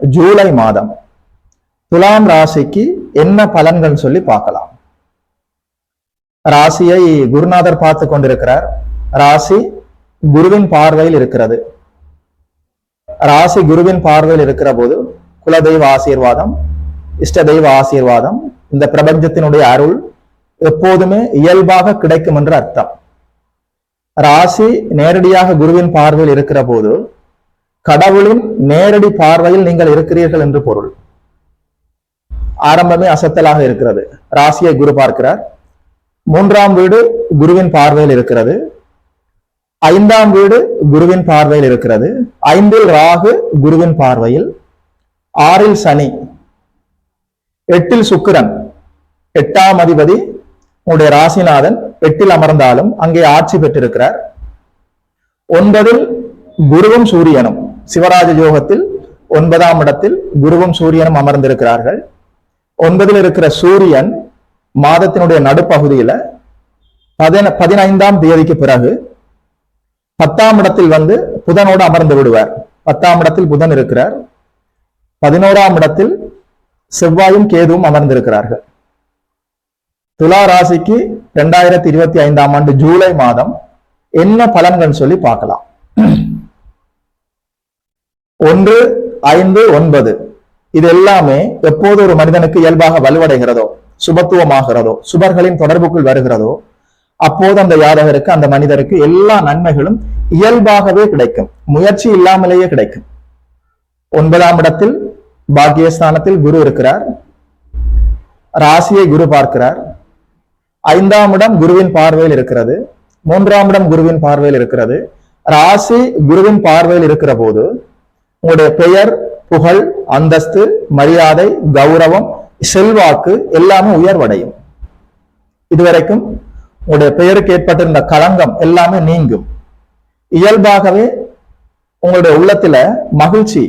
ஜூலை மாதம். துலாம் ராசிக்கு என்ன பலன்கள் சொல்லி பார்க்கலாம். ராசியை குருநாதர் பார்த்து கொண்டிருக்கிறார். ராசி குருவின் பார்வையில் இருக்கிறது. ராசி குருவின் பார்வையில் இருக்கிற போது குலதெய்வ ஆசீர்வாதம் இஷ்ட தெய்வ ஆசீர்வாதம் இந்த பிரபஞ்சத்தினுடைய அருள் எப்போதுமே இயல்பாக கிடைக்கும் என்று அர்த்தம். ராசி நேரடியாக குருவின் பார்வையில் இருக்கிற போது கடவுளின் நேரடி பார்வையில் நீங்கள் இருக்கிறீர்கள் என்று பொருள். ஆரம்பமே அசத்தலாக இருக்கிறது. ராசியை குரு பார்க்கிறார். மூன்றாம் வீடு குருவின் பார்வையில் இருக்கிறது. ஐந்தாம் வீடு குருவின் பார்வையில் இருக்கிறது. ஐந்தில் ராகு குருவின் பார்வையில். ஆறில் சனி. எட்டில் சுக்கிரன். எட்டாம் அதிபதி உங்களுடைய ராசிநாதன் எட்டில் அமர்ந்தாலும் அங்கே ஆட்சி பெற்றிருக்கிறார். ஒன்பதில் குருவும் சூரியனும். சிவராஜ யோகத்தில் ஒன்பதாம் இடத்தில் குருவும் சூரியனும் அமர்ந்திருக்கிறார்கள். ஒன்பதில் இருக்கிற சூரியன் மாதத்தினுடைய நடுப்பகுதியில பதின பதினைந்தாம் தேதிக்கு பிறகு பத்தாம் இடத்தில் வந்து புதனோடு அமர்ந்து விடுவார். பத்தாம் இடத்தில் புதன் இருக்கிறார். பதினோராம் இடத்தில் செவ்வாயும் கேதுவும் அமர்ந்திருக்கிறார்கள். துலா ராசிக்கு ரெண்டாயிரத்தி இருபத்தி ஐந்தாம் ஆண்டு ஜூலை மாதம் என்ன பலன்கள் சொல்லி பார்க்கலாம். ஒன்று ஐந்து ஒன்பது. இது எல்லாமே எப்போது ஒரு மனிதனுக்கு இயல்பாக வலுவடைகிறதோ சுபத்துவமாகிறதோ சுபர்களின் தொடர்புக்குள் வருகிறதோ அப்போது அந்த யாதகருக்கு அந்த மனிதருக்கு எல்லா நன்மைகளும் இயல்பாகவே கிடைக்கும். முயற்சி இல்லாமலேயே கிடைக்கும். ஒன்பதாம் இடத்தில் பாக்கியஸ்தானத்தில் குரு இருக்கிறார். ராசியை குரு பார்க்கிறார். ஐந்தாம் இடம் குருவின் பார்வையில் இருக்கிறது. மூன்றாம் இடம் குருவின் பார்வையில் இருக்கிறது. ராசி குருவின் பார்வையில் இருக்கிற போது உங்களுடைய பெயர் புகழ் அந்தஸ்து மரியாதை கௌரவம் செல்வாக்கு எல்லாமே உயர்வடையும். இதுவரைக்கும் உங்களுடைய பெயருக்கு ஏற்பட்டிருந்த களங்கம் எல்லாமே நீங்கும். இயல்பாகவே உங்களுடைய உள்ளத்துல மகிழ்ச்சி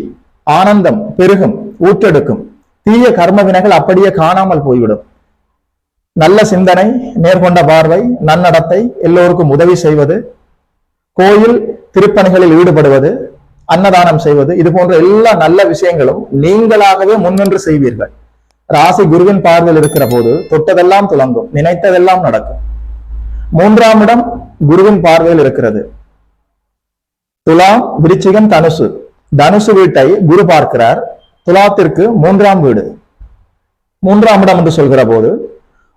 ஆனந்தம் பெருகும் ஊற்றெடுக்கும். தீய கர்ம வினைகள் அப்படியே காணாமல் போய்விடும். நல்ல சிந்தனை நேர்கொண்ட பார்வை நன்னடத்தை எல்லோருக்கும் உதவி செய்வது கோயில் திருப்பணிகளில் ஈடுபடுவது அன்னதானம் செய்வது இது போன்ற எல்லா நல்ல விஷயங்களும் நீங்களாகவே முன்னின்று செய்வீர்கள். ராசி குருவின் பார்வையில் இருக்கிற போது தொட்டதெல்லாம் துலங்கும் நினைத்ததெல்லாம் நடக்கும். மூன்றாம் இடம் குருவின் பார்வையில் இருக்கிறது. துலாம் விருச்சிகம் தனுசு. தனுசு வீட்டை குரு பார்க்கிறார். துலாத்திற்கு மூன்றாம் வீடு. மூன்றாம் இடம் என்று சொல்கிற போது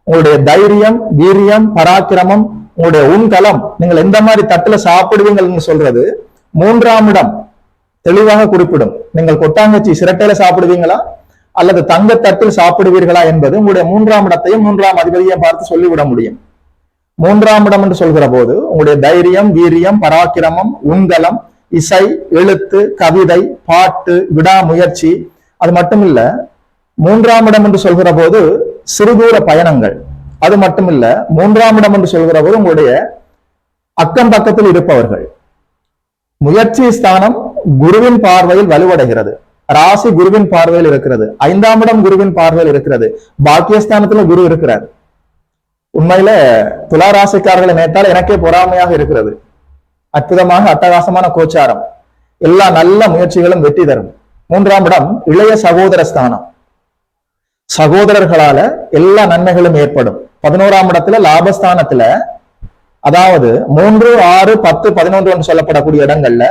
உங்களுடைய தைரியம் வீரியம் பராக்கிரமம் உங்களுடைய உன்கலம் நீங்கள் எந்த மாதிரி தட்டுல சாப்பிடுவீங்கன்னு சொல்றது மூன்றாம் இடம். தெளிவாக குறிப்பிடும். நீங்கள் கொட்டாங்கச்சி சிரட்டையில சாப்பிடுவீங்களா? அல்லது தங்க தட்டில் சாப்பிடுவீர்களா என்பது உங்களுடைய மூன்றாம் இடத்தையும் மூன்றாம் அதிபதியையும் பார்த்து சொல்லிவிட முடியும். மூன்றாம் இடம் என்று சொல்கிற போது உங்களுடைய தைரியம் வீரியம் பராக்கிரமம் உங்களம் இசை எழுத்து கவிதை பாட்டு விடாமுயற்சி அது மட்டும் இல்ல மூன்றாம் இடம் என்று சொல்கிற போது சிறுதூர பயணங்கள். அது மட்டும் இல்ல மூன்றாம் இடம் என்று சொல்கிற போது உங்களுடைய அக்கம் பக்கத்தில் இருப்பவர்கள். முயற்சி ஸ்தானம் குருவின் பார்வையில் வலுவடைகிறது. ராசி குருவின் பார்வையில் இருக்கிறது. ஐந்தாம் இடம் குருவின் பார்வையில் இருக்கிறது. பாக்கியஸ்தானத்துல குரு இருக்கிறார். உண்மையில துலா ராசிக்காரர்களை நினைத்தால் எனக்கே பொறாமையாக இருக்கிறது. அற்புதமாக அட்டகாசமான கோச்சாரம். எல்லா நல்ல முயற்சிகளும் வெற்றி தரும். மூன்றாம் இடம் இளைய சகோதர ஸ்தானம். சகோதரர்களால எல்லா நன்மைகளும் ஏற்படும். பதினோராம் இடத்துல லாபஸ்தானத்துல அதாவது மூன்று ஆறு பத்து பதினொன்று சொல்லப்படக்கூடிய இடங்கள்ல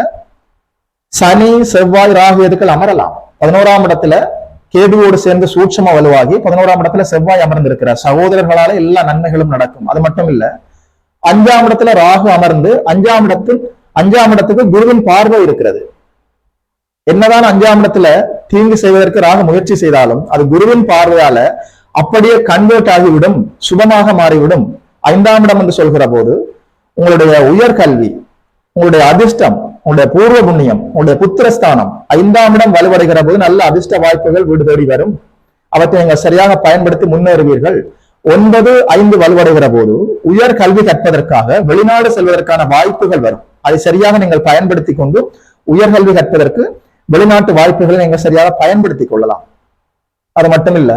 சனி செவ்வாய் ராகு எதுக்கள் அமரலாம்? பதினோராம் இடத்துல கேதுவோடு சேர்ந்து சூட்சம வலுவாகி பதினோராம் இடத்துல செவ்வாய் அமர்ந்திருக்கிறார். சகோதரர்களால எல்லா நன்மைகளும் நடக்கும். அது மட்டும் இல்ல அஞ்சாம் இடத்துல ராகு அமர்ந்து அஞ்சாம் இடத்தில் அஞ்சாம் இடத்துக்கு குருவின் பார்வை இருக்கிறது. என்னதான் அஞ்சாம் இடத்துல தீங்கு செய்வதற்கு ராகு முயற்சி செய்தாலும் அது குருவின் பார்வையால அப்படியே கன்வெர்ட் ஆகிவிடும் சுபமாக மாறிவிடும். ஐந்தாம் இடம் என்று சொல்கிற போது உங்களுடைய உயர்கல்வி உங்களுடைய அதிர்ஷ்டம் உங்களுடைய பூர்வ புண்ணியம் உங்களுடைய புத்திரஸ்தானம் ஐந்தாம் இடம் வலுவடைகிற போது நல்ல அதிர்ஷ்ட வாய்ப்புகள் வீடு தேடி வரும். அவற்றை நீங்கள் சரியாக பயன்படுத்தி முன்னேறுவீர்கள். ஒன்பது ஐந்து வலுவடைகிற போது உயர் கல்வி கற்பதற்காக வெளிநாடு செல்வதற்கான வாய்ப்புகள் வரும். அதை சரியாக நீங்கள் பயன்படுத்தி கொண்டு உயர்கல்வி கற்பதற்கு வெளிநாட்டு வாய்ப்புகளை நீங்கள் சரியாக பயன்படுத்திக் கொள்ளலாம். அது மட்டும் இல்ல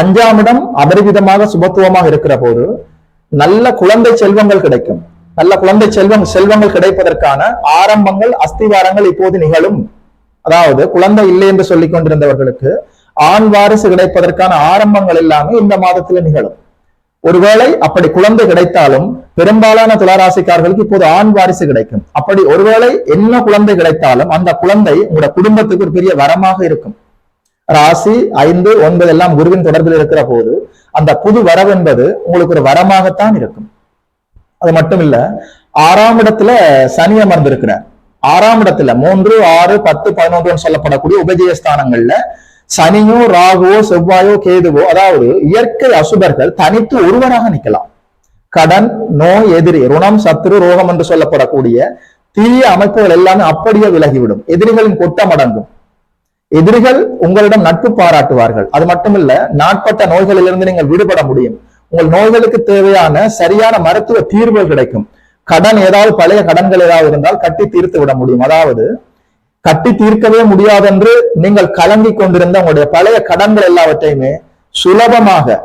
அஞ்சாம் இடம் அபரிவிதமாக சுபத்துவமாக இருக்கிற போது நல்ல குழந்தை செல்வங்கள் கிடைக்கும். நல்ல குழந்தை செல்வம் செல்வங்கள் கிடைப்பதற்கான ஆரம்பங்கள் அஸ்திவாரங்கள் இப்போது நிகழும். அதாவது குழந்தை இல்லை என்று சொல்லிக் கொண்டிருந்தவர்களுக்கு ஆண் வாரிசு கிடைப்பதற்கான ஆரம்பங்கள் எல்லாமே இந்த மாதத்துல நிகழும். ஒருவேளை அப்படி குழந்தை கிடைத்தாலும் பெரும்பாலான துளாராசிக்காரர்களுக்கு இப்போது ஆண் வாரிசு கிடைக்கும். அப்படி ஒருவேளை என்ன குழந்தை கிடைத்தாலும் அந்த குழந்தை உங்களோட குடும்பத்துக்கு ஒரு பெரிய வரமாக இருக்கும். ராசி ஐந்து ஒன்பது எல்லாம் குருவின் தொடர்பில் இருக்கிற போது அந்த புது வரவு என்பது உங்களுக்கு ஒரு வரமாகத்தான் இருக்கும். அது மட்டும் இல்ல ஆறாம் இடத்துல சனி அமர்ந்திருக்கிறார். ஆறாம் இடத்துல மூன்று ஆறு பத்து பதினொன்றுன்னு சொல்லப்படக்கூடிய உபஜய ஸ்தானங்கள்ல சனியோ ராகுவோ செவ்வாயோ கேதுவோ அதாவது இயற்கை அசுபர்கள் தனித்து ஒருவராக நிற்கலாம். கடன் நோய் எதிரி ருணம் சத்துரு ரோகம் என்று சொல்லப்படக்கூடிய தீய அமைப்புகள் எல்லாமே அப்படியே விலகிவிடும். எதிரிகளின் கொட்டம் அடங்கும். எதிரிகள் உங்களிடம் நட்பு பாராட்டுவார்கள். அது மட்டுமில்ல நாட்பட்ட நோய்களிலிருந்து நீங்கள் விடுபட முடியும். உங்கள் நோய்களுக்கு தேவையான சரியான மருத்துவ தீர்வுகள் கிடைக்கும். கடன் ஏதாவது பழைய கடன்கள் ஏதாவது இருந்தால் கட்டி தீர்த்து விட முடியும். அதாவது கட்டி தீர்க்கவே முடியாதென்று நீங்கள் கலங்கி கொண்டிருந்த உங்களுடைய பழைய கடன்கள் எல்லாவற்றையுமே சுலபமாக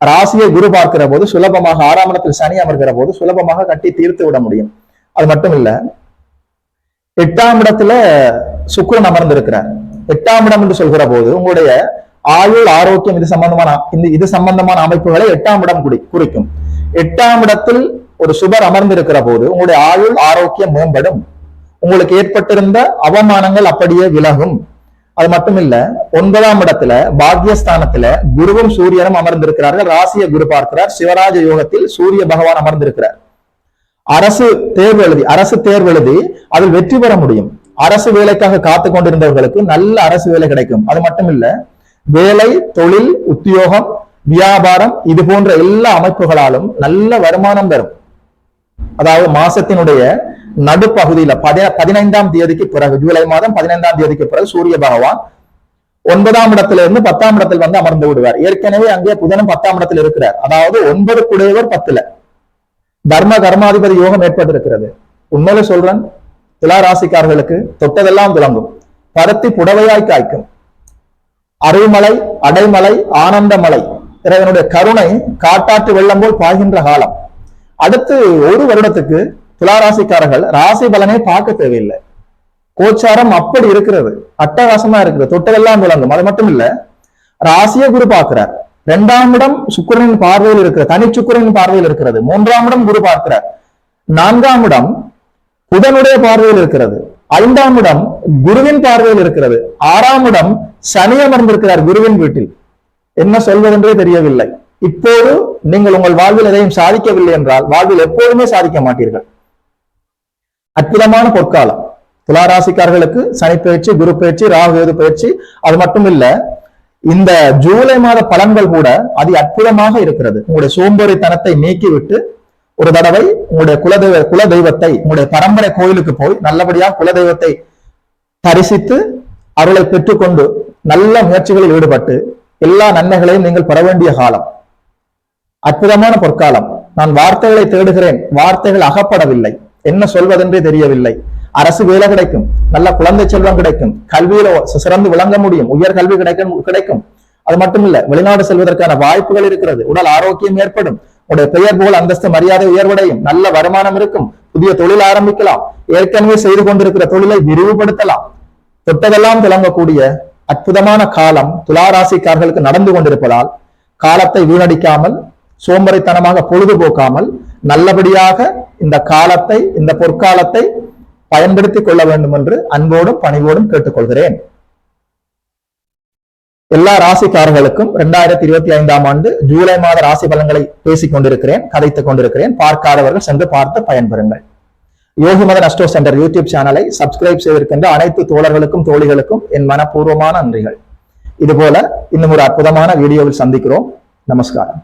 ராசியை குரு பார்க்கிற போது சுலபமாக ஆறாம் இடத்தில் சனி அமர்கிற போது சுலபமாக கட்டி தீர்த்து விட முடியும். அது மட்டும் இல்ல எட்டாம் இடத்துல சுக்கிரன் அமர்ந்திருக்கிறார். எட்டாம் இடம் என்று சொல்கிற போது உங்களுடைய ஆயுள் ஆரோக்கியம் இது சம்பந்தமான இந்த இது சம்பந்தமான அமைப்புகளை எட்டாம் இடம் குறி குறிக்கும். எட்டாம் இடத்தில் ஒரு சுபர் அமர்ந்திருக்கிற போது உங்களுடைய ஆயுள் ஆரோக்கியம் மேம்படும். உங்களுக்கு ஏற்பட்டிருந்த அவமானங்கள் அப்படியே விலகும். அது மட்டும் இல்ல ஒன்பதாம் இடத்துல பாக்யஸ்தானத்துல குருவும் சூரியனும் அமர்ந்திருக்கிறார்கள். ராசிய குரு பார்க்கிறார். சிவராஜ யோகத்தில் சூரிய பகவான் அமர்ந்திருக்கிறார். அரசு தேர்வு எழுதி அரசு தேர்வு எழுதி அதில் வெற்றி பெற முடியும். அரசு வேலைக்காக காத்து கொண்டிருந்தவர்களுக்கு நல்ல அரசு வேலை கிடைக்கும். அது மட்டும் இல்ல வேலை தொழில் உத்தியோகம் வியாபாரம் இது போன்ற எல்லா அமைப்புகளாலும் நல்ல வருமானம் பெறும் அதாவது மாசத்தினுடைய நடுப்பகுதியில பதினைந்தாம் தேதிக்கு பிறகு ஜூலை மாதம் பதினைந்தாம் தேதிக்கு பிறகு சூரிய பகவான் ஒன்பதாம் இடத்துல இருந்து பத்தாம் இடத்தில் வந்து அமர்ந்து விடுவார். ஏற்கனவே அங்கே புதனும் பத்தாம் இடத்தில் இருக்கிறார். அதாவது ஒன்பது குடையவர் பத்துல தர்ம கர்மாதிபதி யோகம் ஏற்பட்டிருக்கிறது. உண்மையில சொல்றேன் துலா ராசிக்காரர்களுக்கு தொட்டதெல்லாம் துளங்கும் பருத்தி புடவையாய் காய்க்கும். அருள்மலை அடைமலை ஆனந்தமலை இறைவனுடைய கருணை காட்டாற்று வெள்ளம் போல் பாய்கின்ற காலம். அடுத்து ஒரு வருடத்துக்கு துளாராசிக்காரர்கள் ராசி பலனை பார்க்க தேவையில்லை. கோச்சாரம் அப்படி இருக்கிறது. அட்டகாசமா இருக்குது. தொட்டதெல்லாம் விளங்கும். அது மட்டும் இல்ல ராசிய குரு பார்க்கிறார். இரண்டாம் இடம் சுக்கரனின் பார்வையில் இருக்கிற தனி சுக்கரனின் பார்வையில் இருக்கிறது. மூன்றாம் இடம் குரு பார்க்கிறார். நான்காம் இடம் புதனுடைய பார்வையில் இருக்கிறது. ஐந்தாம் இடம் குருவின் பார்வையில் இருக்கிறது. ஆறாம் இடம் சனி அமர்ந்திருக்கிறார் குருவின் வீட்டில். என்ன சொல்வதென்றே தெரியவில்லை. இப்போது நீங்கள் உங்கள் வாழ்வில் எதையும் சாதிக்கவில்லை என்றால் வாழ்வில் எப்போதுமே சாதிக்க மாட்டீர்கள். அற்புதமான பொற்காலம். துளாராசிக்காரர்களுக்கு சனி பயிற்சி குரு பயிற்சி ராகு ஏது பயிற்சி அது மட்டும் இல்ல இந்த ஜூலை மாத பலன்கள் கூட அது அற்புதமாக இருக்கிறது. உங்களுடைய சோம்பேறித்தனத்தை நீக்கிவிட்டு ஒரு தடவை உங்களுடைய குலதெய்வ குல தெய்வத்தை உங்களுடைய பரம்பரை கோயிலுக்கு போய் நல்லபடியா குலதெய்வத்தை தரிசித்து அருளை பெற்றுக்கொண்டு நல்ல முயற்சிகளில் ஈடுபட்டு எல்லா நன்மைகளையும் நீங்கள் பெற வேண்டிய காலம். அற்புதமான பொற்காலம். நான் வார்த்தைகளை தேடுகிறேன். வார்த்தைகள் அகப்படவில்லை. என்ன சொல்வதென்றே தெரியவில்லை. அரசு வேலை கிடைக்கும். நல்ல குழந்தை செல்வம் கிடைக்கும். கல்வியில சிறந்து விளங்க முடியும். உயர் கல்வி கிடைக்கும் கிடைக்கும். அது மட்டும் இல்ல வெளிநாடு செல்வதற்கான வாய்ப்புகள் இருக்கிறது. உடல் ஆரோக்கியம் ஏற்படும். உடைய பெயர் புகழ் அந்தஸ்து மரியாதை உயர்வடையும். நல்ல வருமானம் இருக்கும். புதிய தொழில் ஆரம்பிக்கலாம். ஏற்கனவே செய்து கொண்டிருக்கிற தொழிலை விரிவுபடுத்தலாம். தொட்டதெல்லாம் திளங்கக்கூடிய அற்புதமான காலம் துளாராசிக்காரர்களுக்கு நடந்து கொண்டிருப்பதால் காலத்தை வீணடிக்காமல் சோம்பறித்தனமாக பொழுதுபோக்காமல் நல்லபடியாக இந்த காலத்தை இந்த பொற்காலத்தை பயன்படுத்திக் கொள்ள வேண்டும் என்று அன்போடும் பணிவோடும் கேட்டுக்கொள்கிறேன். எல்லா ராசிக்காரர்களுக்கும் இரண்டாயிரத்தி இருபத்தி ஐந்தாம் ஆண்டு ஜூலை மாத ராசி பலன்களை பேசிக் கொண்டிருக்கிறேன் கதைத்துக் கொண்டிருக்கிறேன். பார்க்காதவர்கள் சென்று பார்த்து பயன்பெறுங்கள். Yogi Madan astro centre YouTube சேனலை சப்ஸ்கிரைப் செய்திருக்கின்ற அனைத்து தோழர்களுக்கும் தோழிகளுக்கும் என் மனப்பூர்வமான நன்றிகள். இதுபோல இன்னும் ஒரு அற்புதமான வீடியோவில் சந்திக்கிறோம். நமஸ்காரம்.